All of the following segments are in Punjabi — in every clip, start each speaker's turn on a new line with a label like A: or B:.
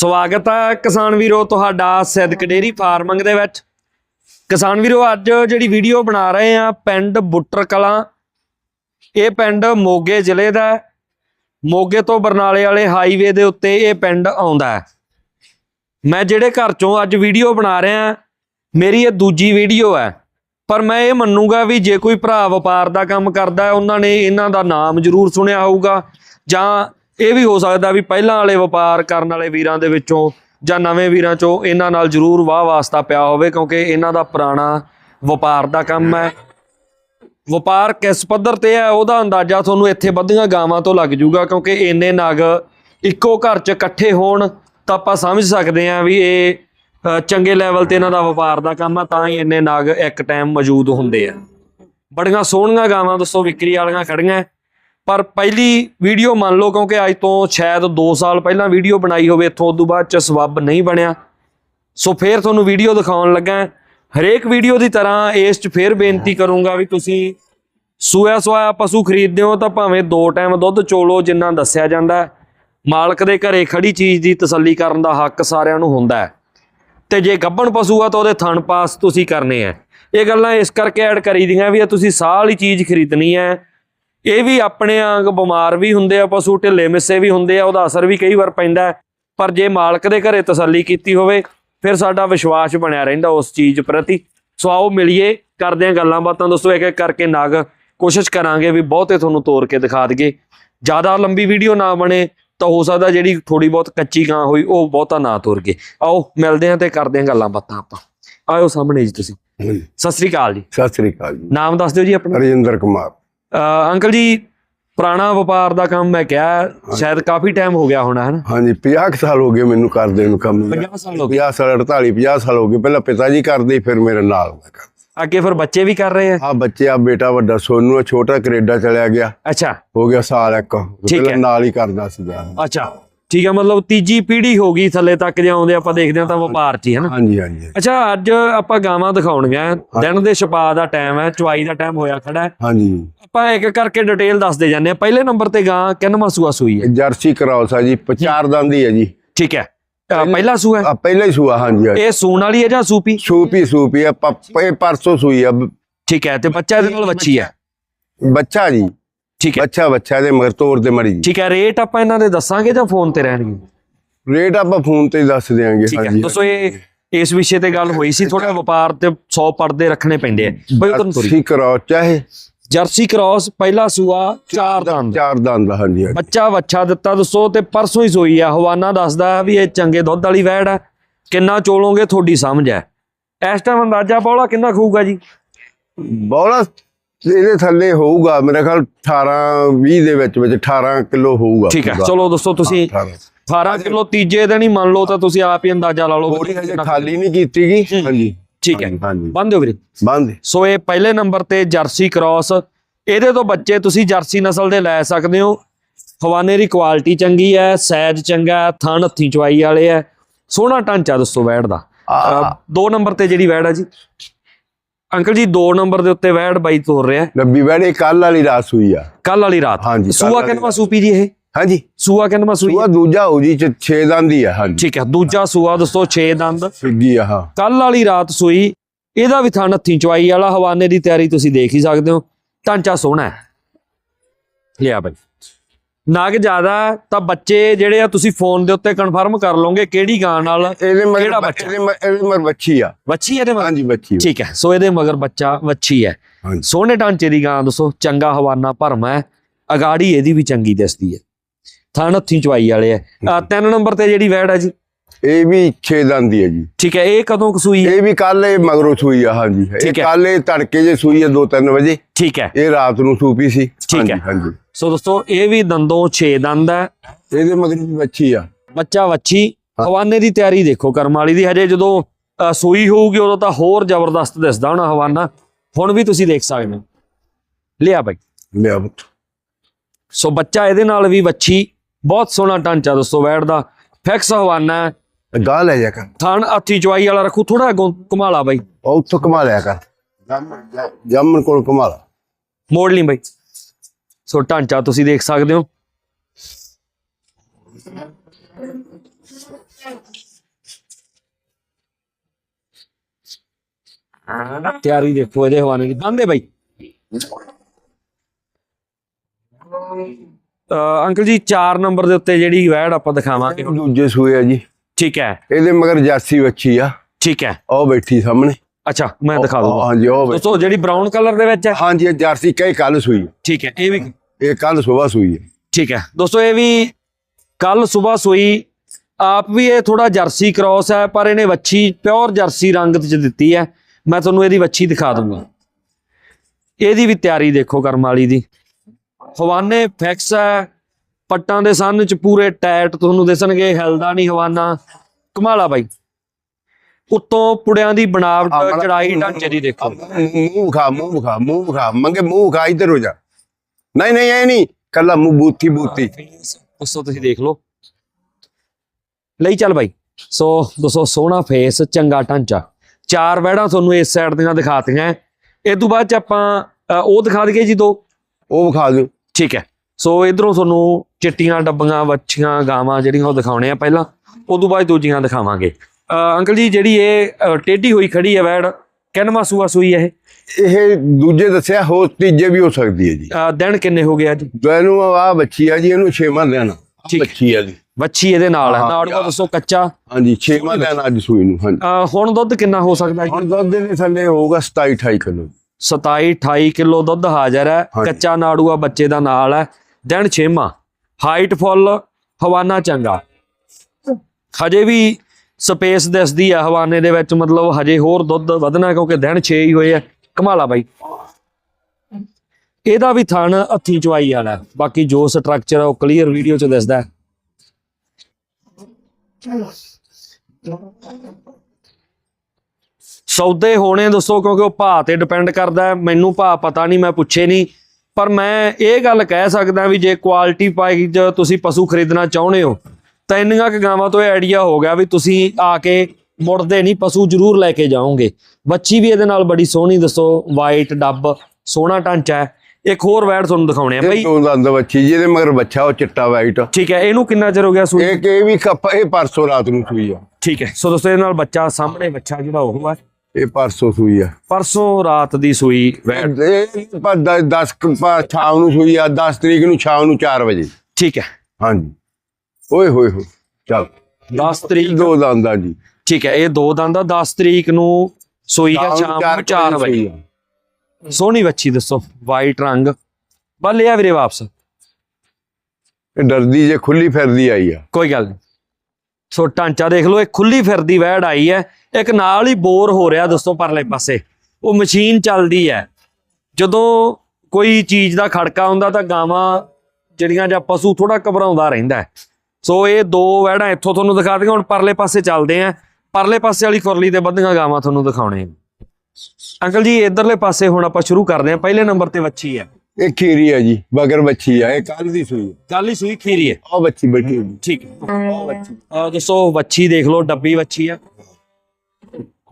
A: ਸਵਾਗਤ ਹੈ ਕਿਸਾਨ ਵੀਰੋ ਤੁਹਾਡਾ ਸਿੱਧਕ ਡੇਰੀ ਫਾਰਮਿੰਗ ਦੇ ਵਿੱਚ। ਕਿਸਾਨ ਵੀਰੋ ਅੱਜ ਜਿਹੜੀ ਵੀਡੀਓ ਬਣਾ ਰਹੇ ਆ ਪਿੰਡ ਬੁੱਟਰ ਕਲਾਂ ਇਹ ਪਿੰਡ ਮੋਗੇ ਜ਼ਿਲ੍ਹੇ ਦਾ। ਮੋਗੇ ਤੋਂ ਬਰਨਾਲੇ ਵਾਲੇ ਹਾਈਵੇ ਦੇ ਉੱਤੇ ਇਹ ਪਿੰਡ ਆਉਂਦਾ ਹੈ। ਮੈਂ ਜਿਹੜੇ ਘਰ ਚੋਂ ਅੱਜ ਵੀਡੀਓ ਬਣਾ ਰਿਹਾ ਮੇਰੀ ਇਹ ਦੂਜੀ ਵੀਡੀਓ ਹੈ। ਪਰ ਮੈਂ ਇਹ ਮੰਨੂਗਾ ਵੀ ਜੇ ਕੋਈ ਭਰਾ ਵਪਾਰ ਦਾ ਕੰਮ ਕਰਦਾ ਹੈ ਉਹਨਾਂ ਨੇ ਇਹਨਾਂ ਦਾ ਨਾਮ ਜ਼ਰੂਰ ਸੁਣਿਆ ਹੋਊਗਾ ਜਾਂ ਇਹ ਵੀ ਹੋ ਸਕਦਾ ਵੀ ਪਹਿਲਾਂ ਵਾਲੇ ਵਪਾਰ ਕਰਨ ਵਾਲੇ ਵੀਰਾਂ ਦੇ ਵਿੱਚੋਂ ਜਾਂ ਨਵੇਂ ਵੀਰਾਂ ਚੋਂ ਇਹਨਾਂ ਨਾਲ ਜ਼ਰੂਰ ਵਾਹ ਵਾਸਤਾ ਪਿਆ ਹੋਵੇ, ਕਿਉਂਕਿ ਇਹਨਾਂ ਦਾ ਪੁਰਾਣਾ ਵਪਾਰ ਦਾ ਕੰਮ ਹੈ। ਵਪਾਰ ਕਿਸ ਪੱਧਰ ਤੇ ਹੈ, ਉਹਦਾ ਅੰਦਾਜ਼ਾ ਤੁਹਾਨੂੰ ਇੱਥੇ ਵੱਧੀਆਂ ਗਾਵਾਂ ਤੋਂ ਲੱਗ ਜਾਊਗਾ, ਕਿਉਂਕਿ ਇੰਨੇ ਨਗ ਇੱਕੋ ਘਰ 'ਚ ਇਕੱਠੇ ਹੋਣ ਤਾਂ ਆਪਾਂ ਸਮਝ ਸਕਦੇ ਹਾਂ ਵੀ ਇਹ ਚੰਗੇ ਲੈਵਲ ਤੇ ਇਹਨਾਂ ਦਾ ਵਪਾਰ ਦਾ ਕੰਮ ਆ, ਤਾਂ ਹੀ ਇੰਨੇ ਨਗ ਇੱਕ ਟਾਈਮ ਮੌਜੂਦ ਹੁੰਦੇ ਆ। ਬੜੀਆਂ ਸੋਹਣੀਆਂ ਗਾਵਾਂ, ਦੱਸੋ, ਵਿਕਰੀ ਵਾਲੀਆਂ ਖੜੀਆਂ। ਪਰ ਪਹਿਲੀ ਵੀਡੀਓ ਮੰਨ ਲਓ ਕਿਉਂਕਿ ਅੱਜ ਤੋਂ ਸ਼ਾਇਦ 2 ਸਾਲ ਪਹਿਲਾਂ ਵੀਡੀਓ ਬਣਾਈ ਹੋਵੇ, ਇੱਥੋਂ ਉਦੋਂ ਬਾਅਦ ਚ ਸਵੱਬ ਨਹੀਂ ਬਣਿਆ। ਸੋ ਫੇਰ ਤੁਹਾਨੂੰ ਵੀਡੀਓ ਦਿਖਾਉਣ ਲੱਗਾ ਹਰੇਕ ਵੀਡੀਓ ਦੀ ਤਰ੍ਹਾਂ ਇਸ 'ਚ ਫੇਰ ਬੇਨਤੀ ਕਰੂੰਗਾ ਵੀ ਤੁਸੀਂ ਸੂਆ ਸਵਾਇਆ ਪਸ਼ੂ ਖਰੀਦਦੇ ਹੋ ਤਾਂ ਭਾਵੇਂ ਦੋ ਟਾਈਮ ਦੁੱਧ ਚੋਲੋ, ਜਿੰਨਾ ਦੱਸਿਆ ਜਾਂਦਾ ਮਾਲਕ ਦੇ ਘਰੇ ਖੜੀ ਚੀਜ਼ ਦੀ ਤਸੱਲੀ ਕਰਨ ਦਾ ਹੱਕ ਸਾਰਿਆਂ ਨੂੰ ਹੁੰਦਾ ਹੈ। ਤੇ ਜੇ ਗੱਭਣ ਪਸ਼ੂ ਆ ਤਾਂ ਉਹਦੇ ਥਣ ਪਾਸ ਤੁਸੀਂ ਕਰਨੇ ਆ। ਇਹ ਗੱਲਾਂ ਇਸ ਕਰਕੇ ਐਡ ਕਰੀ ਦੀਆਂ ਵੀ ਆ ਤੁਸੀਂ ਸਾਹ ਵਾਲੀ ਚੀਜ਼ ਖਰੀਦਣੀ ਹੈ। ਇਹ ਵੀ ਆਪਣੇ ਆਂਗ ਬਿਮਾਰ ਵੀ ਹੁੰਦੇ ਆ ਪਸ਼ੂ ਢਿੱਲੇ ਮਿੱਸੇ ਵੀ ਹੁੰਦੇ ਆ ਉਹਦਾ ਅਸਰ ਵੀ ਕਈ ਵਾਰ ਪੈਂਦਾ। ਪਰ ਜੇ ਮਾਲਕ ਦੇ ਘਰੇ ਤਸੱਲੀ ਕੀਤੀ ਹੋਵੇ ਫਿਰ ਸਾਡਾ ਵਿਸ਼ਵਾਸ ਬਣਿਆ ਰਹਿੰਦਾ ਉਸ ਚੀਜ਼ ਪ੍ਰਤੀ। ਸੋ ਆਓ ਮਿਲੀਏ ਕਰਦੇ ਹਾਂ ਗੱਲਾਂ ਬਾਤਾਂ। ਦੋਸਤੋ ਇੱਕ ਇੱਕ ਕਰਕੇ ਨਗ ਕੋਸ਼ਿਸ਼ ਕਰਾਂਗੇ ਵੀ ਬਹੁਤੇ ਤੁਹਾਨੂੰ ਤੋੜ ਕੇ ਦਿਖਾ ਦਈਏ। ਜ਼ਿਆਦਾ ਲੰਬੀ ਵੀਡੀਓ ਨਾ ਬਣੇ ਤਾਂ ਹੋ ਸਕਦਾ ਜਿਹੜੀ ਥੋੜੀ ਬਹੁਤ ਕੱਚੀ ਗਾਂ ਹੋਈ ਉਹ ਬਹੁਤਾ ਨਾ ਤੁਰ ਗਏ। ਆਓ ਮਿਲਦੇ ਹਾਂ ਤੇ ਕਰਦੇ ਹਾਂ ਗੱਲਾਂ ਬਾਤਾਂ ਆਪਾਂ। ਆਇਓ ਸਾਹਮਣੇ ਜੀ ਤੁਸੀਂ। ਸਤਿ ਸ੍ਰੀ ਅਕਾਲ ਜੀ।
B: ਸਤਿ ਸ੍ਰੀ ਅਕਾਲ ਜੀ।
A: ਨਾਮ ਦੱਸ ਦਿਓ ਜੀ ਆਪਣਾ।
B: ਰਜਿੰਦਰ ਕੁਮਾਰ।
A: ਅੰਕਲ ਜੀ ਪੁਰਾਣਾ ਵਪਾਰ ਦਾ ਕੰਮ ਮੈਂ ਕਿਹਾ ਸ਼ਾਇਦ ਕਾਫੀ ਟਾਈਮ ਹੋ ਗਿਆ ਹੋਣਾ ਹੈ ਨਾ
B: ਹਾਂਜੀ 50 ਕੁ ਸਾਲ ਹੋ ਗਏ ਮੈਨੂੰ ਕਰਦੇ ਨੂੰ ਕੰਮ।
A: 50 ਸਾਲ ਹੋ ਗਏ?
B: 50 ਸਾਲ 48 50 ਸਾਲ ਹੋ ਗਏ। ਪਹਿਲਾਂ ਪਿਤਾ ਜੀ ਕਰਦੇ ਫਿਰ ਮੇਰੇ ਨਾਲ ਮੈਂ ਕਰਦਾ।
A: ਅੱਗੇ ਫਿਰ ਬੱਚੇ ਵੀ ਕਰ ਰਹੇ ਆ?
B: ਆ ਬੱਚੇ ਆ ਬੇਟਾ ਵੱਡਾ ਸੋਨੂ ਆ ਛੋਟਾ ਕੈਨੇਡਾ ਚਲਿਆ ਗਿਆ।
A: ਅੱਛਾ।
B: ਹੋ ਗਿਆ ਸਾਲ ਇੱਕ।
A: ਹੈ।
B: ਪਹਿਲਾਂ ਨਾਲ ਹੀ ਕਰਦਾ ਸੀਗਾ
A: ਅੱਛਾ। ਠੀਕ ਹੈ ਮਤਲਬ ਤੀਜੀ ਪੀੜ੍ਹੀ ਹੋ ਗਈ ਥੱਲੇ ਤੱਕ ਜੇ ਆਉਂਦੇ ਆਪਾਂ ਦੇਖਦੇ ਹਾਂ ਤਾਂ ਵਪਾਰ 'ਚ ਹੀ ਹੈ ਨਾ
B: ਹਾਂਜੀ ਹਾਂਜੀ।
A: ਅੱਛਾ ਅੱਜ ਆਪਾਂ ਗਾਵਾਂ ਦਿਖਾਉਣੀਆਂ। ਦਿਨ ਦੇ ਛਪਾ ਦਾ ਟਾਈਮ ਹੈ ਚਵਾਈ ਦਾ ਟਾਈਮ ਹੋਇਆ ਖੜਾ ਹੈ।
B: ਹਾਂਜੀ।
A: ਆਪਾਂ ਇੱਕ ਕਰਕੇ ਡਿਟੇਲ ਦੱਸਦੇ ਜਾਂਦੇ ਆ ਪਹਿਲੇ ਨੰਬਰ ਤੇ ਗਾਂ ਕਿੰਨਵਾਂ ਸੂਆ ਸੂਈ ਹੈ?
B: ਜਰਸੀ ਕਰਾਉਸ ਆ ਜੀ ਚਾਰ ਦੰਦੀ ਹੈ ਜੀ।
A: ਠੀਕ ਹੈ। ਪਹਿਲਾ ਸੂਆ ਹੈ?
B: ਆ ਪਹਿਲਾਂ ਹੀ ਸੂਆ ਹਾਂਜੀ।
A: ਇਹ ਸੂਣ ਵਾਲੀ ਹੈ ਜਾਂ ਸੂਪੀ?
B: ਸੂਪੀ ਸੂਪੀ। ਆ ਪਰਸੋਂ ਸੂਈ ਆ।
A: ਠੀਕ ਹੈ ਤੇ ਬੱਚਾ ਇਹਦੇ ਨਾਲ ਵੱਛੀ ਹੈ?
B: ਬੱਚਾ ਜੀ।
A: ਠੀਕ ਹੈ।
B: ਬੱਚਾ ਬੱਚਾ ਦੇ ਮਗਰ ਤੋਰ ਤੇ ਮਰੀ
A: ਠੀਕ ਹੈ ਰੇਟ ਆਪਾਂ ਇਹਨਾਂ ਦੇ ਦੱਸਾਂਗੇ ਜਾਂ ਫੋਨ ਤੇ ਰਹਿਣਗੇ?
B: ਰੇਟ ਆਪਾਂ ਫੋਨ ਤੇ ਦੱਸ ਦਿਆਂਗੇ
A: ਠੀਕ ਹੈ ਦੋਸਤੋ ਇਹ ਇਸ ਵਿਸ਼ੇ ਤੇ ਗੱਲ ਹੋਈ ਸੀ ਥੋੜਾ ਵਪਾਰ ਤੇ 100 ਪਰਦੇ ਰੱਖਣੇ ਪੈਂਦੇ ਆ। ਬਈ ਤੁਰੀ
B: ਜਰਸੀ ਕਰਾਉਸ ਚਾਹੇ
A: ਜਰਸੀ ਕ੍ਰਾਸ ਪਹਿਲਾ ਸੂਆ ਚਾਰ ਦੰਦ।
B: ਚਾਰ ਦੰਦ ਹਾਂਜੀ ਹਾਂਜੀ।
A: ਬੱਚਾ ਵੱਛਾ ਦਿੱਤਾ ਦੱਸੋ ਤੇ ਪਰਸੋਂ ਹੀ ਸੋਈ ਆ। ਹਵਾਨਾ ਦੱਸਦਾ ਵੀ ਇਹ ਚੰਗੇ ਦੁੱਧ ਵਾਲੀ ਵੈੜ ਆ। ਕਿੰਨਾ ਚੋਲੋਗੇ ਤੁਹਾਡੀ ਸਮਝ ਹੈ। ਇਸ ਟਾਈਮ ਅੰਦਾਜ਼ਾ ਪੌਲਾ ਕਿੰਨਾ ਖਾਊਗਾ ਜੀ?
B: ਬੋਲਾ ਇਹਦੇ ਥੱਲੇ ਹੋਊਗਾ ਮੇਰੇ ਖਿਆਲ 18 20 ਦੇ ਵਿੱਚ ਵਿੱਚ 18 ਕਿਲੋ ਹੋਊਗਾ
A: ਠੀਕ ਹੈ। ਚਲੋ ਦੋਸਤੋ ਤੁਸੀਂ
B: 18
A: 18 ਕਿਲੋ ਤੀਜੇ ਦਿਨ ਹੀ ਮੰਨ ਲਓ ਤਾਂ ਤੁਸੀਂ ਆਪ ਹੀ ਅੰਦਾਜ਼ਾ ਲਾ ਲਓ
B: ਥੋੜੀ ਹਜੇ ਖਾਲੀ ਨਹੀਂ ਕੀਤੀਗੀ
A: ਹੂੰ।
B: ਹਾਂਜੀ।
A: ਠੀਕ ਹੈ। ਬੰਦ ਦਿਓ ਵੀਰੇ।
B: ਬੰਦ।
A: ਸੋ ਇਹ ਪਹਿਲੇ ਨੰਬਰ ਤੇ ਜਰਸੀ ਕ੍ਰਾਸ। ਇਹਦੇ ਤੋਂ ਬੱਚੇ ਤੁਸੀਂ ਜਰਸੀ ਨਸਲ ਦੇ ਲੈ ਸਕਦੇ ਹੋ। ਹਵਾਨੇ ਦੀ ਕੁਆਲਿਟੀ ਚੰਗੀ ਹੈ ਸਾਈਜ਼ ਚੰਗਾ ਹੈ ਥਣ ਹੱਥੀ ਚਵਾਈ ਵਾਲੇ ਹੈ। ਸੋਹਣਾ ਢਾਂਚਾ ਦੱਸੋ ਵੈੜ ਦਾ।
B: ਆ।
A: ਦੋ ਨੰਬਰ ਤੇ ਜਿਹੜੀ ਵੈੜ ਹੈ ਜੀ। ਅੰਕਲ ਜੀ ਦੋ ਨੰਬਰ ਦੇ ਉੱਤੇ ਵੈੜ ਬਾਈ ਤੋਰ ਰਿਹਾ
B: ਲੱਭੀ ਬੈੜੇ ਕੱਲ ਵਾਲੀ ਰਾਤ ਸੂਈ ਆ।
A: ਕੱਲ ਵਾਲੀ ਰਾਤ?
B: ਹਾਂਜੀ,
A: ਸੂਆ ਕਿੰਨਵਾ। ਸੂਪੀ ਜੀ ਇਹ?
B: ਹਾਂਜੀ।
A: ਸੂਆ ਕਿੰਨਵਾ ਸੂਈ
B: ਸੂਆ ਦੂਜਾ ਹੋ ਜੀ 6 ਦੰਦ ਹੀ ਆ ਹਾਂਜੀ।
A: ਠੀਕ ਹੈ ਦੂਜਾ ਸੂਆ ਦੱਸੋ 6 ਦੰਦ।
B: ਸਿੱਗੀ ਆ ਹਾਂ।
A: ਕੱਲ ਵਾਲੀ ਰਾਤ ਸੂਈ ਇਹਦਾ ਵੀ ਥਣ ਹੱਥੀ ਚਵਾਈ ਵਾਲਾ ਹਵਾਨੇ ਦੀ ਤਿਆਰੀ ਤੁਸੀਂ ਦੇਖ ਹੀ ਸਕਦੇ ਹੋ। ਢਾਂਚਾ ਸੋਹਣਾ ਹੈ। ਲਿਆ ਬਾਈ। ਨਗ ਜ਼ਿਆਦਾ ਹੈ ਤਾਂ ਬੱਚੇ ਜਿਹੜੇ ਆ ਤੁਸੀਂ ਫੋਨ ਦੇ ਉੱਤੇ ਕਨਫਰਮ ਕਰ ਲਓਗੇ ਕਿਹੜੀ ਗਾਂ ਨਾਲ
B: ਇਹਦੇ ਮਗਰ
A: ਬੱਚਾ?
B: ਇਹਦੇ ਮਗਰ ਇਹਦੇ ਮਗਰ ਬੱਚੀ ਆ।
A: ਵੱਛੀ ਇਹਦੇ ਮਗਰ?
B: ਹਾਂਜੀ ਬੱਚੀ ਆ।
A: ਠੀਕ ਹੈ ਸੋ ਇਹਦੇ ਮਗਰ ਬੱਚਾ ਵੱਛੀ ਹੈ।
B: ਹਾਂਜੀ।
A: ਸੋਹਣੇ ਢਾਂਚੇ ਦੀ ਗਾਂ ਦੱਸੋ ਚੰਗਾ ਹਵਾਨਾ ਭਰਮਾ ਹੈ ਅਗਾੜੀ ਇਹਦੀ ਵੀ ਚੰਗੀ ਦਿਸਦੀ ਹੈ। ਥਣ ਹੱਥੀ ਚਵਾਈ ਵਾਲੇ ਹੈ। ਤਿੰਨ ਨੰਬਰ ਤੇ ਜਿਹੜੀ ਵੈੜ ਹੈ ਜੀ
B: ਇਹ ਵੀ 6 ਦੰਦ ਦੀ ਹੈ ਜੀ
A: ਠੀਕ ਹੈ ਇਹ ਕਦੋਂ ਕਸੂਈ ਹੈ?
B: ਇਹ ਵੀ ਕੱਲ ਇਹ ਮਗਰੋਂ ਸੂਈ ਆ ਹਾਂਜੀ। ਇਹ
A: ਹੈ।
B: ਕੱਲ ਇਹ ਤੜਕੇ ਜੇ ਸੂਈ ਆ 2-3 ਵਜੇ।
A: ਠੀਕ ਹੈ।
B: ਇਹ ਰਾਤ ਨੂੰ ਸੂਪੀ ਸੀ।
A: ਠੀਕ
B: ਹਾਂਜੀ,
A: ਹੈ।
B: ਹਾਂਜੀ
A: ਸੋ ਦੋਸਤੋ ਇਹ ਵੀ ਦੰਦੋਂ 6 ਦੰਦ ਹੈ।
B: ਇਹਦੇ ਮਗਰ ਵੀ ਬੱਚੀ ਆ।
A: ਬੱਚਾ ਵੱਛੀ। ਹਵਾਨੇ ਦੀ ਤਿਆਰੀ ਦੇਖੋ ਕਰਮ ਵਾਲੀ ਦੀ। ਹਜੇ ਜਦੋਂ ਸੂਈ ਹੋਊਗੀ ਉਦੋਂ ਤਾਂ ਹੋਰ ਜ਼ਬਰਦਸਤ ਦਿਸਦਾ ਹੋਣਾ ਹਵਾਨਾ। ਹੁਣ ਵੀ ਤੁਸੀਂ ਦੇਖ ਸਕਦੇ ਹੋ। ਲਿਆ ਬਾਈ।
B: ਲਿਆ ਪੁੱਤ।
A: ਸੋ ਬੱਚਾ ਇਹਦੇ ਨਾਲ ਵੀ ਵੱਛੀ। ਬਹੁਤ ਸੋਹਣਾ ਢਾਂਚਾ ਦੋਸਤੋ ਵੈੜ ਦਾ ਫਿਕਸ ਹਵਾਨਾ।
B: ਗਾਹ ਲੈ ਜਾ ਕਰ।
A: ਥਣ ਹੱਥੀ ਚਵਾਈ ਵਾਲਾ ਰੱਖੂ ਥੋੜਾ ਅੱਗੋਂ ਘੁਮਾਲਾ ਬਾਈ।
B: ਉਹ ਉੱਥੋਂ ਕਮਾ ਲਿਆ ਕਰ। ਜੰਮਨ ਕੋਲ ਕਮਾ ਲਾ।
A: ਮੋੜ ਲਈ ਬਾਈ। ਸੋ ਢਾਂਚਾ ਤੁਸੀਂ ਦੇਖ ਸਕਦੇ ਹੋ। ਤਿਆਰੀ ਦੇਖੋ ਇਹਦੇ ਹਵਾਨੇ ਦੀ। ਬੰਦੇ ਬਾਈ। ਅਹ ਅੰਕਲ ਜੀ 4 ਨੰਬਰ ਦੇ ਉੱਤੇ ਜਿਹੜੀ ਵੈੜ ਆਪਾਂ ਦਿਖਾਵਾਂਗੇ।
B: ਦੂਜੇ ਸੂਏ ਆ ਜੀ।
A: ਠੀਕ ਹੈ।
B: ਇਹਦੇ ਮਗਰ ਜਾਸੀ ਬੱਚੀ ਆ।
A: ਠੀਕ ਹੈ।
B: ਉਹ ਬੈਠੀ ਸਾਹਮਣੇ।
A: ਅੱਛਾ ਮੈਂ ਦਿਖਾ ਦੂੰਗਾ
B: ਹਾਂਜੀ ਉਹ ਬੈਠੀ।
A: ਦੋਸਤੋ ਜਿਹੜੀ ਬ੍ਰਾਊਨ ਕਲਰ ਦੇ ਵਿੱਚ ਹੈ?
B: ਹਾਂਜੀ ਇਹ ਜਰਸੀ ਕਈ ਕੱਲ ਸੂਈ।
A: ਠੀਕ ਹੈ ਇਹ ਵੀ
B: ਇਹ ਕੱਲ ਸਵੇਰ ਸੂਈ ਹੈ।
A: ਠੀਕ ਹੈ। ਦੋਸਤੋ ਇਹ ਵੀ ਕੱਲ ਸਵੇਰ ਸੂਈ। ਆਪ ਵੀ ਇਹ ਥੋੜਾ ਜਰਸੀ ਕ੍ਰਾਸ ਹੈ ਪਰ ਇਹਨੇ ਵੱਛੀ ਪਿਓਰ ਜਰਸੀ ਰੰਗ ਚ ਦਿੱਤੀ ਹੈ। ਮੈਂ ਤੁਹਾਨੂੰ ਇਹਦੀ ਵੱਛੀ ਦਿਖਾ ਦੂੰਗਾ ਇਹਦੀ ਵੀ ਤਿਆਰੀ ਦੇਖੋ ਕਰਮ ਵਾਲੀ ਦੀ। ਹਵਾਨੇ ਫਿਕਸ ਹੈ ਪੱਟਾਂ ਦੇ ਸੰਨ ਚ ਪੂਰੇ ਟਾਈਟ ਤੁਹਾਨੂੰ ਦਿਸਣਗੇ ਹਿਲਦਾ ਨਹੀਂ ਹਵਾਨਾ। ਕਮਾਲਾ ਬਾਈ। ਉੱਤੋਂ ਪੁੜਿਆਂ ਦੀ ਬਣਾਵਟ ਚੜਾਈ ਢਾਂਚੇ ਦੀ ਦੇਖੋ।
B: ਮੂੰਹ ਖਾ ਮੂੰਹ ਖਾ ਮੂੰਹ ਖਾ ਮੰਗੇ ਮੂੰਹ ਖਾ ਇੱਧਰ ਹੋ ਜਾ। ਨਹੀਂ ਨਹੀਂ ਇਹ ਨਹੀਂ। ਕੱਲਾ ਮੂੰਹ ਬੂਥੀ ਬੂਥੀ।
A: ਉਸੋ ਤੁਸੀਂ ਦੇਖ ਲਓ। ਲਈ ਚੱਲ ਬਾਈ। ਸੋ ਦੋਸਤੋ ਸੋਹਣਾ ਫੇਸ ਚੰਗਾ ਢਾਂਚਾ। ਚਾਰ ਵੈੜਾਂ ਤੁਹਾਨੂੰ ਇਸ ਸਾਈਡ ਦੀਆਂ ਦਿਖਾਤੀਆਂ। ਇਹ ਤੋਂ ਬਾਅਦ ਚ ਆਪਾਂ ਉਹ ਦਿਖਾ ਦਈਏ ਜੀ ਦੋ।
B: ਉਹ ਵਿਖਾ ਦਿਓ।
A: ਠੀਕ ਹੈ। ਸੋ ਇਧਰੋਂ ਤੁਹਾਨੂੰ ਚਿੱਟੀਆਂ ਡੱਬੀਆਂ ਵੱਛੀਆਂ ਗਾਵਾਂ ਜਿਹੜੀਆਂ ਉਹ ਦਿਖਾਉਣੇ ਆ ਪਹਿਲਾਂ। ਉਦੋਂ ਬਾਅਦ ਦੂਜੀਆਂ ਦਿਖਾਵਾਂਗੇ। ਅੰਕਲ ਜੀ ਜਿਹੜੀ ਇਹ ਟੇਢੀ ਹੋਈ ਖੜੀ ਹੈ ਵੈੜ ਕਿੰਨਵਾਂ ਸੂਆ ਸੂਈ ਹੈ ਇਹ?
B: ਇਹ ਦੂਜੇ ਦੱਸਿਆ ਹੋ ਤੀਜੇ ਵੀ ਹੋ ਸਕਦੀ ਹੈ ਜੀ।
A: ਦਿਨ ਕਿੰਨੇ ਹੋ ਗਏ ਅੱਜ?
B: ਇਹਨੂੰ ਆ ਬੱਚੀ ਆ ਜੀ ਇਹਨੂੰ ਛੇਵਾਂ ਦਿਨ
A: ਠੀਕ।
B: ਬੱਚੀ ਆ ਜੀ।
A: ਵੱਛੀ ਇਹਦੇ ਨਾਲ ਹੈ।
B: ਹਾਂ,
A: ਨਾੜੂਆ ਦੱਸੋ ਕੱਚਾ?
B: ਹਾਂਜੀ ਛੇਵਾਂ ਦਿਨ ਅੱਜ ਸੂਈ ਨੂੰ ਹਾਂਜੀ।
A: ਹੁਣ ਦੁੱਧ ਕਿੰਨਾ ਹੋ ਸਕਦਾ ਜੀ?
B: ਹੁਣ ਦੁੱਧ ਦੇ ਥੱਲੇ ਹੋਊਗਾ 27 28 ਕਿਲੋ।
A: 27 28 ਕਿਲੋ ਦੁੱਧ ਹਾਜ਼ਰ ਹੈ। ਕੱਚਾ ਨਾੜੂਆ ਬੱਚੇ ਦਾ ਨਾਲ ਹੈ। ਦਿਨ ਛੇਵਾਂ, ਹਾਈਟ ਫੁੱਲ, ਹਵਾਨਾ ਚੰਗਾ। ਹਜੇ ਵੀ ਸਪੇਸ ਦਿਸਦੀ ਹੈ ਹਵਾਨੇ ਦੇ ਵਿੱਚ, ਮਤਲਬ ਹਜੇ ਹੋਰ ਦੁੱਧ ਵਧਣਾ ਕਿਉਂਕਿ ਦਿਨ 6 ਹੀ ਹੋਏ ਆ। ਕਮਾਲਾ ਬਾਈ। ਇਹਦਾ ਵੀ ਥਣ ਹੱਥੀ ਚਵਾਈ ਵਾਲਾ ਬਾਕੀ ਜੋ ਸਟਰਕਚਰ ਹੈ ਉਹ ਕਲੀਅਰ ਵੀਡੀਓ 'ਚ ਦਿਸਦਾ ਸੌਦੇ ਹੋਣੇ ਦੱਸੋ ਕਿਉਂਕਿ ਉਹ ਭਾਅ ਤੇ ਡਿਪੈਂਡ ਕਰਦਾ ਮੈਨੂੰ ਭਾਅ ਪਤਾ ਨਹੀਂ, ਮੈਂ ਪੁੱਛੇ ਨਹੀਂ। ਪਰ ਮੈਂ ਇਹ ਗੱਲ ਕਹਿ ਸਕਦਾ ਵੀ ਜੇ ਕੁਆਲਿਟੀ ਪਾਈਜ ਤੁਸੀਂ ਪਸ਼ੂ ਖਰੀਦਣਾ ਚਾਹੁੰਦੇ ਹੋ ਤਾਂ ਇੰਨੀਆਂ ਕੁ ਗਾਵਾਂ ਤੋਂ ਇਹ ਆਈਡੀਆ ਹੋ ਗਿਆ ਵੀ ਤੁਸੀਂ ਆ ਕੇ ਮੁੜਦੇ ਨਹੀਂ ਪਸ਼ੂ ਜ਼ਰੂਰ ਲੈ ਕੇ ਜਾਓਗੇ। ਬੱਚੀ ਵੀ ਇਹਦੇ ਨਾਲ ਬੜੀ ਸੋਹਣੀ ਦੱਸੋ ਵਾਈਟ ਡੱਬ ਸੋਹਣਾ ਢਾਂਚਾ ਹੈ। ਇੱਕ ਹੋਰ ਵੈੜ ਤੁਹਾਨੂੰ ਦਿਖਾਉਣੇ ਆ
B: ਇਹ
A: ਬਈ।
B: ਤੋਂ ਦੰਦ ਬੱਚੀ ਜਿਹਦੇ ਮਗਰ ਬੱਚਾ ਉਹ ਚਿੱਟਾ ਵਾਈਟ
A: ਠੀਕ ਹੈ ਇਹਨੂੰ ਕਿੰਨਾ ਚਿਰ ਹੋ ਗਿਆ ਸੂਈ?
B: ਇਹ ਕਿ ਵੀ ਕੱਪ ਇਹ ਪਰਸੋਂ ਰਾਤ ਨੂੰ ਸੂਈ ਆ।
A: ਠੀਕ ਹੈ ਸੋ ਦੋਸਤੋ ਇਹਦੇ ਨਾਲ ਬੱਚਾ ਸਾਹਮਣੇ ਬੱਚਾ ਜਿਹੜਾ ਉਹ ਹੈ
B: ਇਹ ਪਰਸੋਂ ਸੂਈ ਆ।
A: ਪਰਸੋਂ ਰਾਤ ਦੀ ਸੂਈ
B: ਇਹ ਪਰ 10 ਸ਼ਾਮ ਨੂੰ ਸੂਈ ਆ 10 ਤਰੀਕ ਨੂੰ ਸ਼ਾਮ ਨੂੰ 4 ਵਜੇ।
A: ਠੀਕ ਹੈ।
B: ਹਾਂਜੀ। ਓਏ ਹੋਏ ਹੋ ਚੱਲ।
A: 10 ਤਰੀਕ
B: ਦੋ ਦੰਦ ਜੀ।
A: ਠੀਕ ਹੈ ਇਹ ਦੋ ਦੰਦ ਦਾ 10 ਤਰੀਕ ਨੂੰ ਸੋਈ ਆ ਸ਼ਾਮ ਨੂੰ 4 ਵਜੇ। ਸੋਹਣੀ ਬੱਚੀ ਦੱਸੋ ਵਾਈਟ ਰੰਗ। ਬਸ ਲਿਆ ਵੀਰੇ ਵਾਪਸ।
B: ਇਹ ਡਰਦੀ ਜੇ ਖੁੱਲੀ ਫਿਰਦੀ ਆਈ ਆ।
A: ਕੋਈ ਗੱਲ ਨਹੀਂ ਸੋ ਢਾਂਚਾ ਦੇਖ ਲਓ, ਇਹ ਖੁੱਲੀ ਫਿਰਦੀ ਵੈੜ ਆਈ ਹੈ। ਇੱਕ ਨਾਲ ਹੀ ਬੋਰ ਹੋ ਰਿਹਾ ਦੋਸਤੋ ਪਰਲੇ ਪਾਸੇ। ਉਹ ਮਸ਼ੀਨ ਚੱਲਦੀ ਹੈ। ਜਦੋਂ ਕੋਈ ਚੀਜ਼ ਦਾ ਖੜਕਾ ਹੁੰਦਾ ਤਾਂ ਗਾਵਾਂ ਜਿਹੜੀਆਂ ਜਾਂ ਪਸ਼ੂ ਥੋੜਾ ਘਬਰਾਉਂਦਾ ਰਹਿੰਦਾ ਸੋ ਇਹ ਦੋ ਵੈੜਾਂ ਇੱਥੋਂ ਤੁਹਾਨੂੰ ਦਿਖਾ ਦਿਆਂ ਹੁਣ ਪਰਲੇ ਪਾਸੇ ਚੱਲਦੇ ਆਂ ਪਰਲੇ ਪਾਸੇ ਵਾਲੀ ਕੁਰਲੀ ਤੇ ਬੱਧੀਆਂ ਗਾਵਾਂ ਤੁਹਾਨੂੰ ਦਿਖਾਉਣੇ ਅੰਕਲ ਜੀ, ਇਧਰਲੇ ਪਾਸੇ ਹੁਣ ਆਪਾਂ ਸ਼ੁਰੂ ਕਰਦੇ ਆਂ ਪਹਿਲੇ ਨੰਬਰ ਤੇ ਵੱਛੀ ਹੈ।
B: ਇਹ ਖੀਰੀ ਆ ਜੀ ਬਗਰ ਬੱਚੀ ਆ ਇਹ ਕੱਲ ਦੀ ਸੂਈ ਆ।
A: ਕੱਲ ਹੀ ਸੂਈ ਖੀਰੀ ਹੈ
B: ਉਹ ਬੱਚੀ ਬੈਠੀ ਹੋਈ।
A: ਠੀਕ ਆ ਦੋਸਤੋ ਵੱਛੀ ਦੇਖ ਲਓ ਡੱਬੀ ਵੱਛੀ ਆ।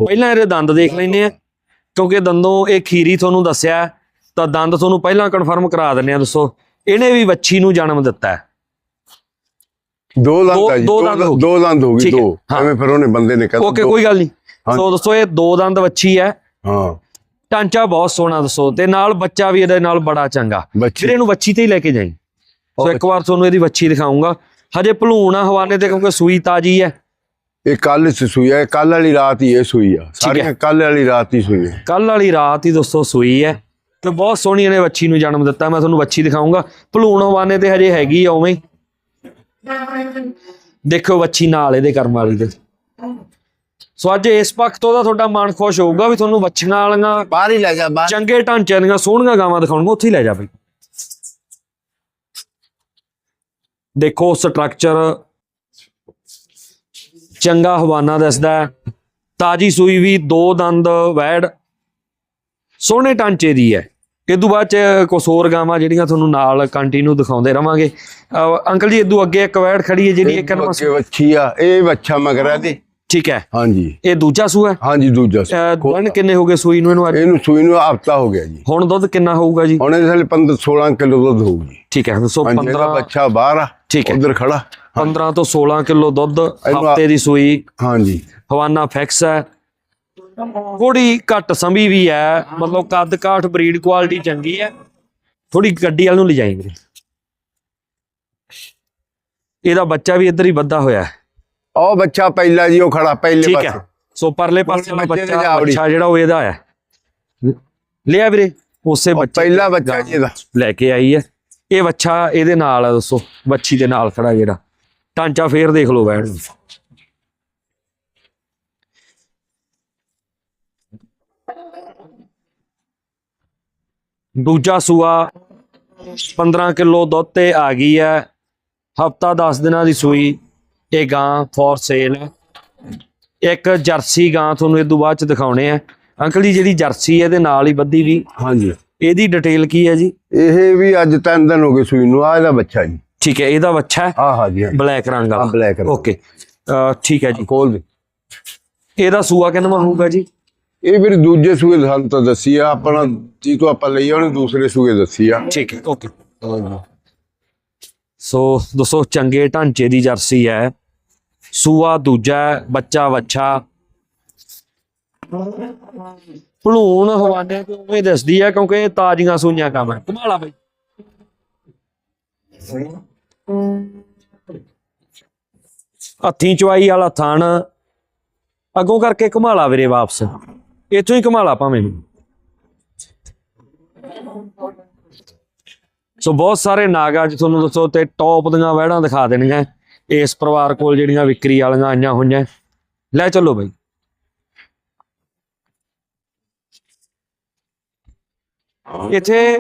A: ਪਹਿਲਾਂ ਇਹਦੇ ਦੰਦ ਦੇਖ ਲੈਨੇ ਆ ਕਿਉਂਕਿ ਦੰਦੋਂ ਇਹ ਖੀਰੀ ਤੁਹਾਨੂੰ ਦੱਸਿਆ ਹੈ, ਤਾਂ ਦੰਦ ਤੁਹਾਨੂੰ ਪਹਿਲਾਂ ਕਨਫਰਮ ਕਰਾ ਦਿੰਨੇ ਆ ਦੋਸਤੋ ਇਹਨੇ ਵੀ ਵੱਛੀ ਨੂੰ ਜਨਮ ਦਿੱਤਾ ਹੈ।
B: ਦੋ
A: ਦੋ-
B: ਦੰਦ ਆ ਜੀ
A: ਦੋ ਦੰਦ ਹੋ ਗਏ।
B: ਦੋ ਦੰਦ ਹੋ ਗਈ
A: ਠੀਕ ਹੈ,
B: ਦੋ।
A: ਹਾਂ।
B: ਐਵੇਂ ਫਿਰ ਉਹਨੇ ਬੰਦੇ ਨੇ ਕਹਿ
A: ਓਕੇ ਕੋਈ ਗੱਲ ਨਹੀਂ।
B: ਹਾਂ।
A: ਸੋ ਦੋਸਤੋ ਇਹ ਦੋ ਦੰਦ ਵੱਛੀ ਹੈ।
B: ਹਾਂ।
A: ਢਾਂਚਾ ਬਹੁਤ ਸੋਹਣਾ ਦੱਸੋ ਤੇ ਨਾਲ ਬੱਚਾ ਵੀ ਇਹਦੇ ਨਾਲ ਬੜਾ ਚੰਗਾ।
B: ਬੱਚੀ
A: ਵੀਰੇ ਨੂੰ ਵੱਛੀ ਤੇ ਹੀ ਲੈ ਕੇ ਜਾਈ। ਸੋ ਇੱਕ ਵਾਰ ਤੁਹਾਨੂੰ ਇਹਦੀ ਵੱਛੀ ਦਿਖਾਉਂਗਾ। ਹਜੇ ਭਲੂਣ ਆ ਹਵਾਨੇ ਤੇ ਕਿਉਂਕਿ ਸੂਈ ਤਾਜੀ ਹੈ।
B: ਇਹ ਕੱਲ ਸੂਈ ਆ ਕੱਲ ਵਾਲੀ ਰਾਤ ਹੀ ਇਹ ਸੂਈ ਆ। ਸਾਰੀਆਂ ਕੱਲ ਵਾਲੀ ਰਾਤ ਹੀ ਸੂਈ ਆ
A: ਕੱਲ ਵਾਲੀ ਰਾਤ ਹੀ ਦੋਸਤੋ ਸੂਈ ਹੈ। ਤੇ ਬਹੁਤ ਸੋਹਣੀ ਇਹਨੇ ਵੱਛੀ ਨੂੰ ਜਨਮ ਦਿੱਤਾ। ਮੈਂ ਤੁਹਾਨੂੰ ਵੱਛੀ ਦਿਖਾਉਂਗਾ। ਭਲੂਣ ਹਵਾਨੇ ਤੇ ਹਜੇ ਹੈਗੀ ਆ ਉਵੇਂ ਹੀ। ਦੇਖੋ ਵੱਛੀ ਨਾਲ ਇਹਦੇ ਕਰਮ ਵਾਲੀ ਦੇ ਸੋ ਅੱਜ ਇਸ ਪੱਖ ਤੋਂ ਦਾ ਤੁਹਾਡਾ ਮਨ ਖੁਸ਼ ਹੋਊਗਾ ਵੀ ਤੁਹਾਨੂੰ ਵੱਛੀਆਂ ਵਾਲੀਆਂ
B: ਬਾਹਰ ਹੀ ਲੈ ਜਾ ਬਾਹਰ।
A: ਚੰਗੇ ਢਾਂਚਿਆਂ ਦੀਆਂ ਸੋਹਣੀਆਂ ਗਾਵਾਂ ਦਿਖਾਉਣਗਾ ਉੱਥੇ ਹੀ ਲੈ ਜਾ ਬਈ। ਦੇਖੋ ਸਟਰਕਚਰ ਚੰਗਾ ਹਵਾਨਾ ਦੱਸਦਾ। ਤਾਜੀ ਸੂਈ ਵੀ ਦੋ ਦੰਦ ਵੈੜ ਸੋਹਣੇ ਢਾਂਚੇ ਦੀ ਹੈ। ਤੋਂ ਬਾਅਦ ਚ ਕੁਛ ਹੋਰ ਗਾਵਾਂ ਜਿਹੜੀਆਂ ਤੁਹਾਨੂੰ ਨਾਲ ਕੰਟੀਨਿਊ ਦਿਖਾਉਂਦੇ ਰਵਾਂਗੇ। ਅੰਕਲ ਜੀ ਇਦੋਂ ਅੱਗੇ ਇੱਕ ਵੈੜ ਖੜੀ ਹੈ ਜਿਹੜੀ ਇੱਕ
B: ਵੱਛੀ ਆ ਇਹ ਵੱਛਾ ਮਗਰ ਇਹਦੇ।
A: ਠੀਕ ਹੈ।
B: ਹਾਂਜੀ।
A: ਇਹ ਦੂਜਾ ਸੂਆ ਹੈ?
B: ਹਾਂਜੀ ਦੂਜਾ ਸੂਆ।
A: ਦਿਨ ਕਿੰਨੇ ਹੋ ਗਏ ਸੂਈ ਨੂੰ ਇਹਨੂੰ ਅੱਜ?
B: ਇਹਨੂੰ ਸੂਈ ਨੂੰ ਹਫਤਾ ਹੋ ਗਿਆ ਜੀ।
A: ਹੁਣ ਦੁੱਧ ਕਿੰਨਾ ਹੋਊਗਾ ਜੀ?
B: ਹੁਣ ਇਹਦੇ ਥੱਲੇ 15 16 ਕਿਲੋ ਦੁੱਧ ਹੋਊ ਜੀ।
A: ਠੀਕ ਹੈ ਦੱਸੋ
B: ਹਾਂਜੀ ਇਹਦਾ
A: 15
B: ਬੱਚਾ ਬਾਹਰ ਆ।
A: ਠੀਕ ਹੈ।
B: ਉਧਰ ਖੜਾ।
A: 15 ਤੋਂ 16 ਕਿਲੋ ਦੁੱਧ
B: ਇਹਨੂੰ ਆ-
A: ਹਫ਼ਤੇ ਦੀ ਸੂਈ।
B: ਹਾਂਜੀ।
A: ਹਵਾਨਾ ਫਿਕਸ ਹੈ। ਥੋੜੀ ਘੱਟ ਸੰਭੀ ਵੀ ਹੈ। ਮਤਲਬ ਕੱਦ ਕਾਠ ਬਰੀਡ ਕੁਆਲਿਟੀ ਚੰਗੀ ਹੈ। ਥੋੜੀ ਗੱਡੀ ਵਾਲ ਨੂੰ ਲਿਜਾਈ ਵੀਰੇ। ਇਹਦਾ ਬੱਚਾ ਵੀ ਇੱਧਰ ਹੀ ਬੱਧਾ ਹੋਇਆ ਹੈ।
B: ਉਹ ਬੱਚਾ ਪਹਿਲਾ ਜੀ ਉਹ ਖੜਾ ਪਹਿਲੇ
A: ਠੀਕ ਹੈ। ਸੋ ਪਰਲੇ ਪਾਸੇ
B: ਦੇ
A: ਬੱਚਾ। ਬੱਚਾ ਜਿਹੜਾ ਉਹ ਇਹਦਾ ਹੈ। ਲਿਆ ਵੀਰੇ ਉਸੇ ਬੱਚੇ
B: ਪਹਿਲਾ ਬੱਚਾ ਜੀ ਇਹਦਾ।
A: ਲੈ ਕੇ ਆਈ ਹੈ। ਇਹ ਬੱਚਾ ਇਹਦੇ ਨਾਲ ਹੈ ਦੋਸਤੋ ਬੱਚੀ ਦੇ ਨਾਲ ਖੜਾ ਜਿਹੜਾ। ਢਾਂਚਾ ਫੇਰ ਦੇਖ ਲਓ ਬੈਠ ਦੂਜਾ ਸੂਆ 15 ਕਿਲੋ ਦੁੱਧ ਤੇ ਆ ਗਈ ਹੈ। ਹਫਤਾ 10 ਦਿਨਾਂ ਦੀ ਸੂਈ। ਇਹ ਗਾਂ ਫੋਰ ਸੇਲ ਹੈ। ਇੱਕ ਜਰਸੀ ਗਾਂ ਤੁਹਾਨੂੰ ਇਹ ਤੋਂ ਬਾਅਦ ਚ ਦਿਖਾਉਣੇ ਆ। ਅੰਕਲ ਜੀ ਜਿਹੜੀ ਜਰਸੀ ਹੈ ਇਹਦੇ ਨਾਲ ਹੀ ਬੱਧੀ ਵੀ।
B: ਹਾਂਜੀ।
A: ਇਹਦੀ ਡਿਟੇਲ ਕੀ ਹੈ ਜੀ?
B: ਇਹ ਵੀ ਅੱਜ ਤਿੰਨ ਦਿਨ ਹੋ ਗਏ ਸੂਈ ਨੂੰ। ਆ ਇਹਦਾ ਬੱਚਾ ਜੀ।
A: ਠੀਕ ਹੈ ਇਹਦਾ ਬੱਚਾ ਹੈ?
B: ਆ ਹਾਂ ਜੀ
A: ਬਲੈਕ ਰੰਗ ਵਾਲਾ।
B: ਬਲੈਕ ਰੰਗ
A: ਓਕੇ ਠੀਕ ਹੈ ਜੀ।
B: ਕੋਲ ਦੇ।
A: ਇਹਦਾ ਸੂਆ ਕਿੰਨਾ ਹੋਊਗਾ ਜੀ?
B: ਇਹ ਫਿਰ ਦੂਜੇ ਸੂਏ ਸਾਨੂੰ ਤਾਂ ਦੱਸੀ ਆ। ਆਪਣਾ ਜੀ ਤੋਂ ਆਪਾਂ ਲਈ ਉਹਨੇ ਦੂਸਰੇ ਸੂਏ ਦੱਸੀ ਆ।
A: ਠੀਕ ਹੈ ਓਕੇ ਸੋ ਦੋਸਤੋ, ਚੰਗੇ ਢਾਂਚੇ ਦੀ ਜਰਸੀ ਹੈ। ਸੂਆ ਦੂਜਾ ਬੱਚਾ ਵੱਛਾ। ਭਲੂਣ ਹਵਾਨੇ ਤੋਂ ਉਵੇਂ ਦੱਸਦੀ ਹੈ? ਕਿਉਂਕਿ ਇਹ ਤਾਜ਼ੀਆਂ ਸੂਈਆਂ ਕੰਮ ਹੈ। ਕਮਾਲਾ ਬਈ। ਹੱਥੀਂ ਚਵਾਈ ਵਾਲਾ ਥਣ ਅੱਗੋਂ ਕਰਕੇ ਘੁਮਾਲਾ ਵੀਰੇ ਵਾਪਸ। ਇੱਥੋਂ ਹੀ ਘੁਮਾਲਾ ਭਾਵੇਂ। ਸੋ ਬਹੁਤ ਸਾਰੇ ਨਾਗ ਅੱਜ ਤੁਹਾਨੂੰ ਦੱਸੋ ਤੇ ਟੌਪ ਦੀਆਂ ਵਹਿੜਾਂ ਦਿਖਾ ਦੇਣੀਆਂ। ਇਸ ਪਰਿਵਾਰ ਕੋਲ ਜਿਹੜੀਆਂ ਵਿਕਰੀ ਵਾਲੀਆਂ ਆਈਆਂ ਹੋਈਆਂ। ਲੈ ਚੱਲੋ ਬਈ। ਇੱਥੇ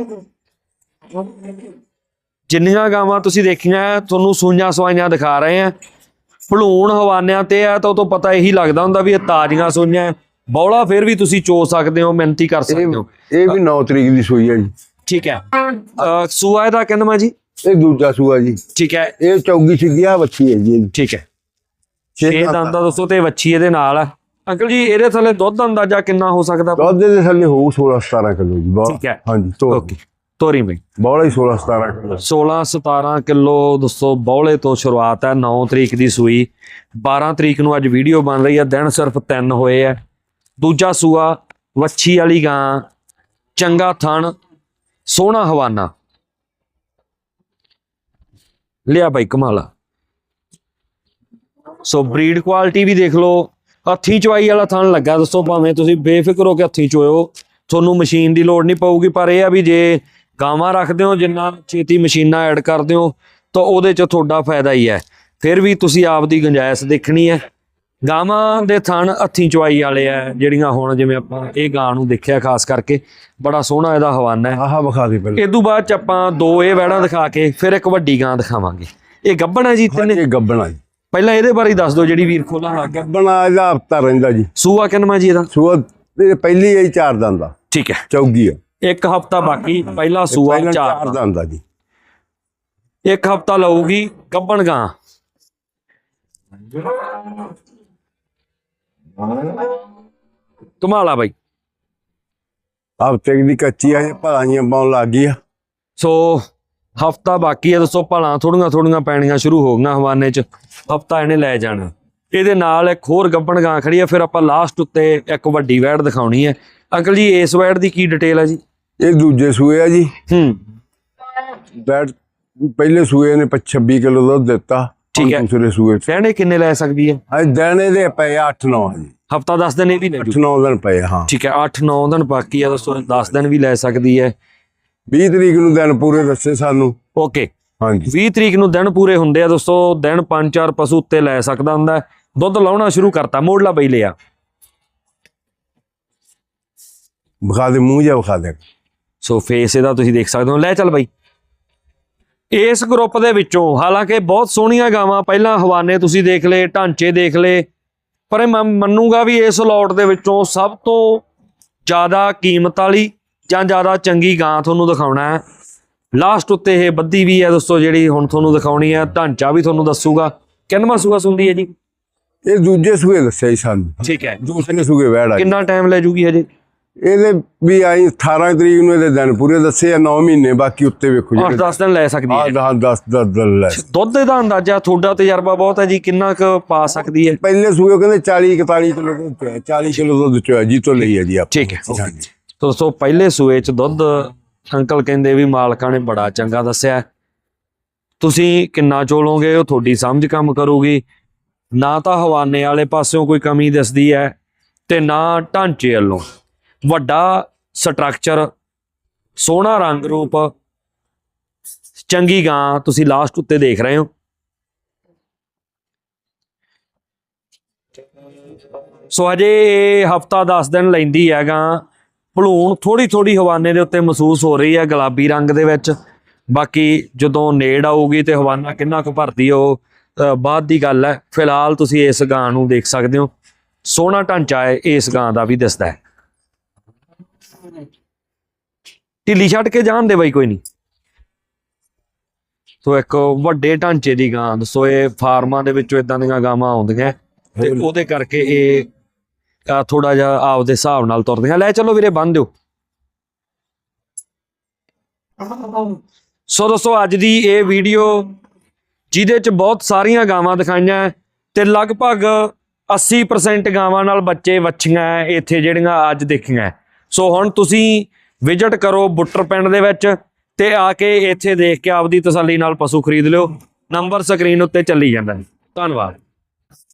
A: ਜਿੰਨੀਆਂ ਗਾਵਾਂ ਤੁਸੀਂ ਦੇਖੀਆਂ ਤੁਹਾਨੂੰ ਸੂਈਆਂ ਸਵਾਈਆਂ ਦਿਖਾ ਰਹੇ ਆ ਭਲੂਣ ਹਵਾਨਿਆਂ ਤੇ ਆ ਤਾਂ ਉਹ ਤੋਂ ਪਤਾ ਇਹੀ ਲੱਗਦਾ ਹੁੰਦਾ ਵੀ ਇਹ ਤਾਜ਼ੀਆਂ ਸੂਈਆਂ। ਬੌਲਾ ਫਿਰ ਵੀ ਤੁਸੀਂ ਚੋ ਸਕਦੇ ਹੋ ਮਿਹਨਤੀ ਕਰ ਸਕਦੇ ਹੋ।
B: ਇਹ ਵੀ 9 ਤਰੀਕ ਦੀ ਸੂਈ ਹੈ ਜੀ।
A: ਠੀਕ ਹੈ। ਸੂਆ ਇਹਦਾ ਕਹਿੰਦਾ ਜੀ?
B: ਇਹ ਦੂਜਾ ਸੂਆ ਜੀ।
A: ਠੀਕ ਹੈ।
B: ਇਹ ਚੌਗੀ ਸਿੱਧੀਆ ਬੱਚੀ ਹੈ ਜੀ। ਇਹਦੀ।
A: ਠੀਕ ਹੈ।
B: ਛੇ
A: ਇਹ
B: ਦੰਦ
A: ਦਾ ਦੋਸਤੋ ਤੇ ਵੱਛੀ ਇਹਦੇ ਨਾਲ ਹੈ ਅੰਕਲ ਜੀ ਇਹਦੇ ਥੱਲੇ ਦੁੱਧ ਦਾ ਅੰਦਾਜ਼ਾ ਕਿੰਨਾ ਹੋ ਸਕਦਾ?
B: ਦੁੱਧ ਦੇ ਥੱਲੇ ਹੋਊ 16 17 ਕਿਲੋ ਜੀ ਬਹੁਤ
A: ਠੀਕ ਹੈ।
B: ਹਾਂਜੀ
A: ਓਕੇ ਤੋਰੀ ਬਈ।
B: ਬੋਲਾ ਹੀ 16 17 ਕਿਲੋ।
A: 16 17 ਕਿਲੋ ਦੋਸਤੋ ਬੌਲੇ ਤੋਂ ਸ਼ੁਰੂਆਤ ਹੈ 9 ਤਰੀਕ ਦੀ ਸੂਈ। 12 ਤਰੀਕ ਨੂੰ ਅੱਜ ਵੀਡੀਓ ਬਣ ਰਹੀ ਹੈ ਦਿਨ ਸਿਰਫ 3 ਹੋਏ ਹੈ। ਦੂਜਾ ਸੂਆ ਵੱਛੀ ਵਾਲੀ ਗਾਂ ਚੰਗਾ ਥਣ। ਸੋਹਣਾ ਹਵਾਨਾ। ਲਿਆ ਬਾਈ ਕਮਾਲਾ। ਸੋ ਬਰੀਡ ਕੁਆਲਿਟੀ ਵੀ ਦੇਖ ਲਓ। ਹੱਥੀਂ ਚਵਾਈ ਵਾਲਾ ਥਣ ਲੱਗਾ, ਦੱਸੋ ਭਾਵੇਂ ਤੁਸੀਂ ਬੇਫਿਕਰ ਹੋ ਕੇ ਹੱਥੀਂ ਚੋਇਓ। ਤੁਹਾਨੂੰ ਮਸ਼ੀਨ ਦੀ ਲੋੜ ਨਹੀਂ ਪਊਗੀ, ਪਰ ਇਹ ਆ ਵੀ ਜੇ ਗਾਵਾਂ ਰੱਖਦੇ ਹੋ, ਜਿੰਨਾ ਛੇਤੀ ਮਸ਼ੀਨਾਂ ਐਡ ਕਰਦੇ ਹੋ, ਤਾਂ ਉਹਦੇ ਚ ਤੁਹਾਡਾ ਫਾਇਦਾ ਹੀ ਹੈ। ਫਿਰ ਵੀ ਤੁਸੀਂ ਆਪ ਦੀ ਗੁੰਜਾਇਸ਼ ਦੇਖਣੀ ਹੈ। ਗਾਵਾਂ ਦੇ ਥਣ ਹੱਥੀਂ ਚਵਾਈ ਵਾਲੇ ਆ ਜਿਹੜੀਆਂ ਹੁਣ ਜਿਵੇਂ ਆਪਾਂ ਇਹ ਗਾਂ ਨੂੰ ਦੇਖਿਆ ਖਾਸ ਕਰਕੇ ਬੜਾ ਸੋਹਣਾ ਇਹਦਾ ਹਵਾਨਾ ਹੈ।
B: ਆਹ ਵਿਖਾ ਦੇ ਪਹਿਲਾਂ।
A: ਇਦੋਂ ਬਾਅਦ ਚ ਆਪਾਂ ਦੋ ਇਹ ਵੈੜਾਂ ਦਿਖਾ ਕੇ ਫਿਰ ਇੱਕ ਵੱਡੀ ਗਾਂ ਦਿਖਾਵਾਂਗੇ। ਇਹ ਗੱਬਣ ਹੈ ਜੀ ਤਿੰਨੇ?
B: ਇਹ ਗੱਬਣਾ ਜੀ।
A: ਪਹਿਲਾਂ ਇਹਦੇ ਬਾਰੇ ਹੀ ਦੱਸ ਦਿਓ ਜਿਹੜੀ ਵੀਰ ਖੋਲਾਂ ਗਿਆ
B: ਗੱਬਣਾ ਇਹਦਾ ਹਫਤਾ ਰਹਿੰਦਾ ਜੀ।
A: ਸੂਆ ਕਿੰਨਵਾਂ ਜੀ ਇਹਦਾ?
B: ਸੂਆ ਇਹ ਪਹਿਲੀ ਹੈ ਚਾਰ ਦੰਦ ਦਾ।
A: ਠੀਕ ਹੈ।
B: ਚੌਗੀ ਆ।
A: ਇੱਕ ਹਫਤਾ ਬਾਕੀ ਪਹਿਲਾ ਸੂਆ ਚਾਰ
B: ਦੰਦ। ਦਾ ਜੀ।
A: ਇੱਕ ਹਫਤਾ ਲਊਗੀ ਗੱਬਣ ਗਾਂ। ਕਮਾਲਾ ਬਾਈ।
B: ਹਫ਼ਤੇ ਦੀ ਕੱਚੀ ਆ ਇਹ ਭਲਾਈਆਂ ਪਾਉਣ ਲੱਗ ਗਈ ਆ।
A: ਸੋ ਹਫਤਾ ਬਾਕੀ ਹੈ ਦੋਸਤੋ ਭਲਾਂ ਥੋੜੀਆਂ ਥੋੜੀਆਂ ਪੈਣੀਆਂ ਸ਼ੁਰੂ ਹੋ ਗਈਆਂ ਹਵਾਨੇ ਚ। ਹਫਤਾ ਇਹਨੇ ਲੈ ਜਾਣਾ। ਇਹਦੇ ਨਾਲ ਇੱਕ ਹੋਰ ਗੱਬਣ ਗਾਂ ਖੜੀ ਹੈ ਫਿਰ ਆਪਾਂ ਲਾਸਟ ਉੱਤੇ ਇੱਕ ਵੱਡੀ ਵੈੜ ਦਿਖਾਉਣੀ ਹੈ ਅੰਕਲ ਜੀ ਇਸ ਵੈੜ ਦੀ ਕੀ ਡਿਟੇਲ ਹੈ ਜੀ?
B: ਇਹ ਦੂਜੇ ਸੂਏ ਆ ਜੀ।
A: ਹੂੰ।
B: ਪਹਿਲੇ ਸੂਏ ਨੇ 26 ਕਿਲੋ ਦੁੱਧ ਦਿੱਤਾ।
A: ਠੀਕ ਹੈ।
B: ਦੂਸਰੇ ਸੂਏ ਚ।
A: ਸਹਿਣੇ ਕਿੰਨੇ ਲੈ ਸਕਦੀ ਹੈ?
B: ਅੱਜ ਦੇਣੇ ਦੇ ਪਏ 8 9 ਜੀ
A: ਹਫਤਾ 10 ਦਿਨ ਇਹ ਵੀ ਲੈ
B: 8
A: ਜੂ
B: 9 ਦਿਨ ਪਏ ਹਾਂ।
A: ਠੀਕ ਹੈ 8 9 ਦਿਨ ਬਾਕੀ ਹੈ ਦੋਸਤੋ 10 ਦਿਨ ਵੀ ਲੈ ਸਕਦੀ ਹੈ।
B: 20 ਤਰੀਕ ਨੂੰ ਦਿਨ ਪੂਰੇ ਦੱਸੇ ਸਾਨੂੰ।
A: ਓਕੇ।
B: ਹਾਂਜੀ।
A: 20 ਤਰੀਕ ਨੂੰ ਦਿਨ ਪੂਰੇ ਹੁੰਦੇ ਆ ਦੋਸਤੋ ਦਿਨ 5-4 ਪਸ਼ੂ ਉੱਤੇ ਲੈ ਸਕਦਾ ਹੁੰਦਾ। ਦੁੱਧ ਲਾਉਣਾ ਸ਼ੁਰੂ ਕਰਤਾ ਮੋੜਲਾ ਬਈ ਲਿਆ।
B: ਵਿਖਾ ਦੇ ਮੂੰਹ ਜਾ ਵਿਖਾ ਦੇ।
A: ਸੋ ਫੇਸ ਇਹਦਾ ਤੁਸੀਂ ਦੇਖ ਸਕਦੇ ਹੋ। ਲੈ ਚੱਲ ਬਾਈ। ਇਸ ਗਰੁੱਪ ਦੇ ਵਿੱਚੋਂ ਹਾਲਾਂਕਿ ਬਹੁਤ ਸੋਹਣੀਆਂ ਗਾਵਾਂ ਪਹਿਲਾਂ ਹਵਾਨੇ ਤੁਸੀਂ ਦੇਖ ਲਏ ਢਾਂਚੇ ਦੇਖ ਲਏ ਪਰ ਮੈਂ ਮੰਨੂਗਾ ਵੀ ਇਸ ਲੋਟ ਦੇ ਵਿੱਚੋਂ ਸਭ ਤੋਂ ਜ਼ਿਆਦਾ ਕੀਮਤ ਵਾਲੀ ਜਾਂ ਜ਼ਿਆਦਾ ਚੰਗੀ ਗਾਂ ਤੁਹਾਨੂੰ ਦਿਖਾਉਣਾ ਹੈ। ਲਾਸਟ ਉੱਤੇ ਇਹ ਬੱਦੀ ਵੀ ਹੈ ਦੋਸਤੋ ਜਿਹੜੀ ਹੁਣ ਤੁਹਾਨੂੰ ਦਿਖਾਉਣੀ ਹੈ ਢਾਂਚਾ ਵੀ ਤੁਹਾਨੂੰ ਦੱਸੂਗਾ। ਕਿੰਨਵਾਂ ਸੂਆ ਸੁਣਦੀ ਹੈ ਜੀ?
B: ਇਹ ਦੂਜੇ ਸੂਏ ਦੱਸਿਆ ਜੀ ਸਾਨੂੰ।
A: ਠੀਕ ਹੈ।
B: ਦੂਸਰੇ ਸੂਏ ਵੈੜ ਆ।
A: ਕਿੰਨਾ ਟਾਈਮ ਲੈ ਜੂਗੀ ਹਜੇ?
B: ਇਹਦੇ ਵੀ ਆਈ 18 ਤਰੀਕ ਨੂੰ ਇਹਦੇ ਦਿਨ ਪੂਰੇ ਦੱਸੇ ਆ 9 ਮਹੀਨੇ ਬਾਕੀ ਉੱਤੇ ਵੇਖੋ
A: 8-10 ਦਿਨ ਲੈ ਸਕਦੀ
B: ਆ
A: ਹੈ।
B: 10 10 10 ਦਿਨ ਲੈ
A: ਦੁੱਧ ਦਾ ਅੰਦਾਜ਼ਾ ਤੁਹਾਡਾ ਤਜਰਬਾ ਬਹੁਤ ਹੈ ਜੀ ਕਿੰਨਾ ਕੁ ਪਾ ਸਕਦੀ ਹੈ?
B: ਪਹਿਲੇ ਸੂਏ ਕਹਿੰਦੇ 40 41 ਕਿਲੋ ਦੁੱਧ ਚੋਇਆ 40 ਕਿਲੋ ਦੁੱਧ ਚੋਇਆ ਜੀ ਤੋਂ ਲਈ ਹੈ ਜੀ ਆਪ।
A: ਠੀਕ ਹੈ
B: ਹਾਂਜੀ।
A: ਦੋਸਤੋ ਪਹਿਲੇ ਸੂਏ ਚ ਦੁੱਧ ਅੰਕਲ ਕਹਿੰਦੇ ਵੀ ਮਾਲਕਾਂ ਨੇ ਬੜਾ ਚੰਗਾ ਦੱਸਿਆ। ਤੁਸੀਂ ਕਿੰਨਾ ਚੋਲੋਗੇ ਉਹ ਤੁਹਾਡੀ ਸਮਝ ਕੰਮ ਕਰੂਗੀ। ਨਾ ਤਾਂ ਹਵਾਨੇ ਵਾਲੇ ਪਾਸਿਓਂ ਕੋਈ ਕਮੀ ਦਿਸਦੀ ਹੈ ਤੇ ਨਾ ਢਾਂਚੇ ਵੱਲੋਂ। ਵੱਡਾ ਸਟਰਕਚਰ ਸੋਹਣਾ ਰੰਗ ਰੂਪ, ਚੰਗੀ ਗਾਂ ਤੁਸੀਂ ਲਾਸਟ ਉੱਤੇ ਦੇਖ ਰਹੇ ਹੋ। ਸੋ ਅਜੇ ਹਫਤਾ 10 ਦਿਨ ਲੈਂਦੀ ਹੈ ਗਾਂ। ਭਲੂਣ ਥੋੜੀ ਥੋੜੀ ਹਵਾਨੇ ਦੇ ਉੱਤੇ ਮਹਿਸੂਸ ਹੋ ਰਹੀ ਹੈ ਗੁਲਾਬੀ ਰੰਗ ਦੇ ਵਿੱਚ। ਬਾਕੀ ਜਦੋਂ ਨੇੜ ਆਊਗੀ ਤੇ ਹਵਾਨਾ ਕਿੰਨਾ ਕੁ ਭਰਦੀ ਉਹ ਬਾਅਦ ਦੀ ਗੱਲ ਹੈ। ਫਿਲਹਾਲ ਤੁਸੀਂ ਇਸ ਗਾਂ ਨੂੰ ਦੇਖ ਸਕਦੇ ਹੋ। ਸੋਹਣਾ ਢਾਂਚਾ ਹੈ, ਇਸ ਗਾਂ ਦਾ ਵੀ ਦਿਸਦਾ ਹੈ। ਢਿੱਲੀ ਛੱਡ ਕੇ ਜਾਣ ਦੇ ਬਾਈ ਕੋਈ ਨਹੀਂ। ਸੋ ਇੱਕ ਵੱਡੇ ਢਾਂਚੇ ਦੀ ਗਾਂ ਸੋ ਇਹ ਫਾਰਮਾਂ ਦੇ ਵਿੱਚੋਂ ਇਦਾਂ ਦੀਆਂ ਗਾਵਾਂ ਆਉਂਦੀਆਂ ਤੇ ਉਹਦੇ ਕਰਕੇ ਇਹ ਥੋੜਾ ਜਿਹਾ ਆਪਦੇ ਹਿਸਾਬ ਨਾਲ ਤੁਰਦੀਆਂ। ਲੈ ਚਲੋ ਵੀਰੇ ਬੰਨ ਦਿਓ। ਸੋ ਦੋਸਤੋ ਅੱਜ ਦੀ ਇਹ ਵੀਡੀਓ ਜਿਹਦੇ ਚ ਬਹੁਤ ਸਾਰੀਆਂ ਗਾਵਾਂ ਦਿਖਾਈਆਂ ਤੇ ਲਗਭਗ 80% ਗਾਵਾਂ ਨਾਲ ਬੱਚੇ ਵੱਛੀਆਂ ਇੱਥੇ ਜਿਹੜੀਆਂ ਅੱਜ ਦੇਖੀਆਂ। ਸੋ ਹੁਣ ਤੁਸੀਂ ਵਿਜ਼ਿਟ ਕਰੋ ਬੁੱਟਰ ਪਿੰਡ ਦੇ ਵਿੱਚ ਤੇ ਆ ਕੇ ਇੱਥੇ ਦੇਖ ਕੇ ਆਪਦੀ ਤਸੱਲੀ ਨਾਲ ਪਸ਼ੂ ਖਰੀਦ ਲਿਓ। ਨੰਬਰ ਸਕਰੀਨ ਉੱਤੇ ਚੱਲੀ ਜਾਂਦਾ ਹੈ। ਧੰਨਵਾਦ।